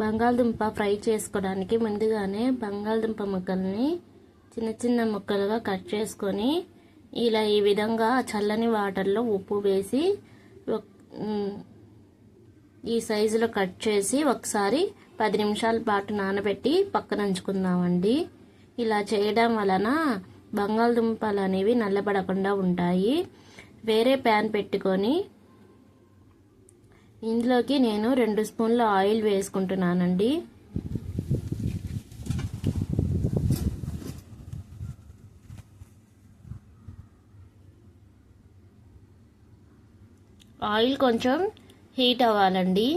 బంగాళదుంప ఫ్రై చేసుకోవడానికి ముందుగానే బంగాళదుంప ముక్కల్ని చిన్న చిన్న ముక్కలుగా కట్ చేసుకొని ఇలా ఈ విధంగా చల్లని వాటర్లో ఉప్పు వేసి ఈ సైజులో కట్ చేసి ఒకసారి పది నిమిషాల పాటు నానబెట్టి పక్కన ఉంచుకుందామండి. ఇలా చేయడం వలన బంగాళదుంపలు అనేవి నల్లబడకుండా ఉంటాయి. వేరే ప్యాన్ పెట్టుకొని ఇందులోకి నేను రెండు స్పూన్ల ఆయిల్ వేసుకుంటున్నానండి. ఆయిల్ కొంచెం హీట్ అవ్వాలండి.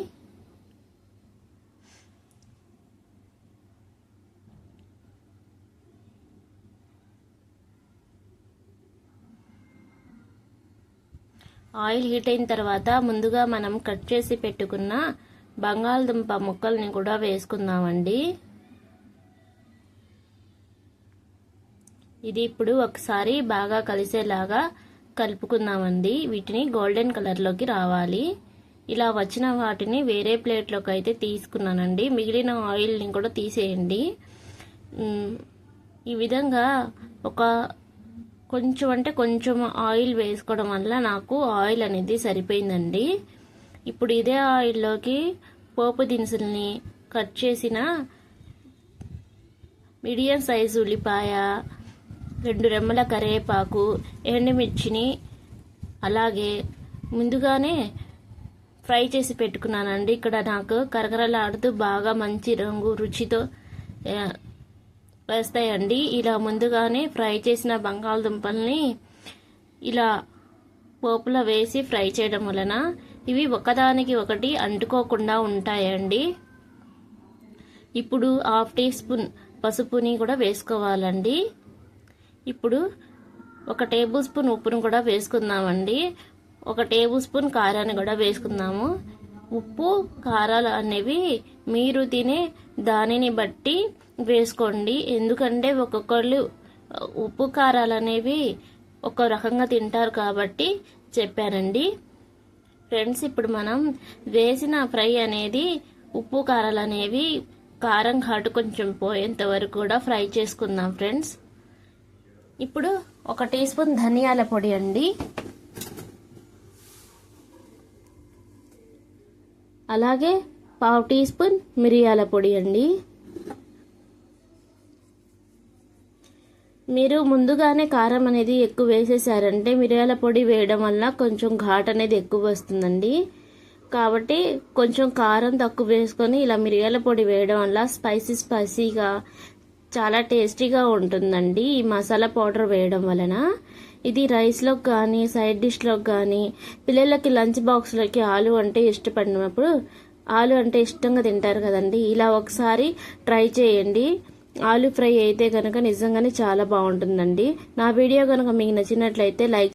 ఆయిల్ హీట్ అయిన తర్వాత ముందుగా మనం కట్ చేసి పెట్టుకున్న బంగాళదుంప ముక్కల్ని కూడా వేసుకుందామండి. ఇది ఇప్పుడు ఒకసారి బాగా కలిసేలాగా కలుపుకుందామండి. వీటిని గోల్డెన్ కలర్లోకి రావాలి. ఇలా వచ్చిన వాటిని వేరే ప్లేట్లోకి అయితే తీసుకున్నానండి. మిగిలిన ఆయిల్ని కూడా తీసేయండి. ఈ విధంగా ఒక కొంచెం అంటే కొంచెం ఆయిల్ వేసుకోవడం వల్ల నాకు ఆయిల్ అనేది సరిపోయిందండి. ఇప్పుడు ఇదే ఆయిల్లోకి పోపు దినుసుల్ని కట్ చేసిన మీడియం సైజు ఉల్లిపాయ రెండు రెమ్మల కరివేపాకు ఎండుమిర్చిని అలాగే ముందుగానే ఫ్రై చేసి పెట్టుకున్నానండి. ఇక్కడ నాకు కరకరలాడుతూ బాగా మంచి రంగు రుచితో వేస్తాయండి. ఇలా ముందుగానే ఫ్రై చేసిన బంగాళదుంపల్ని ఇలా పోపులో వేసి ఫ్రై చేయడం వలన ఇవి ఒకదానికి ఒకటి అంటుకోకుండా ఉంటాయండి. ఇప్పుడు హాఫ్ టీ స్పూన్ పసుపుని కూడా వేసుకోవాలండి. ఇప్పుడు ఒక టేబుల్ స్పూన్ ఉప్పును కూడా వేసుకుందామండి. ఒక టేబుల్ స్పూన్ కారాన్ని కూడా వేసుకుందాము. ఉప్పు కారాలు అనేవి మీరు తినే దానిని బట్టి వేసుకోండి. ఎందుకంటే ఒక్కొక్కళ్ళు ఉప్పు కారాలు అనేవి ఒక రకంగా తింటారు కాబట్టి చెప్పానండి. ఫ్రెండ్స్ ఇప్పుడు మనం వేసిన ఫ్రై అనేది ఉప్పు కారాలు అనేవి కారం ఘాటు కొంచెం పోయేంత వరకు కూడా ఫ్రై చేసుకుందాం ఫ్రెండ్స్. ఇప్పుడు ఒక టీ స్పూన్ ధనియాల పొడి అండి. అలాగే పావు టీ స్పూన్ మిరియాల పొడి అండి. మీరు ముందుగానే కారం అనేది ఎక్కువ వేసేసారంటే మిరియాల పొడి వేయడం వల్ల కొంచెం ఘాట్ అనేది ఎక్కువ వస్తుందండి. కాబట్టి కొంచెం కారం తక్కువ వేసుకొని ఇలా మిరియాల పొడి వేయడం వల్ల స్పైసీ స్పైసీగా చాలా టేస్టీగా ఉంటుందండి ఈ మసాలా పౌడర్ వేయడం వలన. ఇది రైస్లోకి కానీ సైడ్ డిష్లోకి కానీ పిల్లలకి లంచ్ బాక్స్లోకి ఆలు అంటే ఇష్టపడినప్పుడు ఆలు అంటే ఇష్టంగా తింటారు కదండి. ఇలా ఒకసారి ట్రై చేయండి. ఆలు ఫ్రై అయితే కనుక నిజంగానే చాలా బాగుంటుందండి. నా వీడియో కనుక మీకు నచ్చినట్లయితే లైక్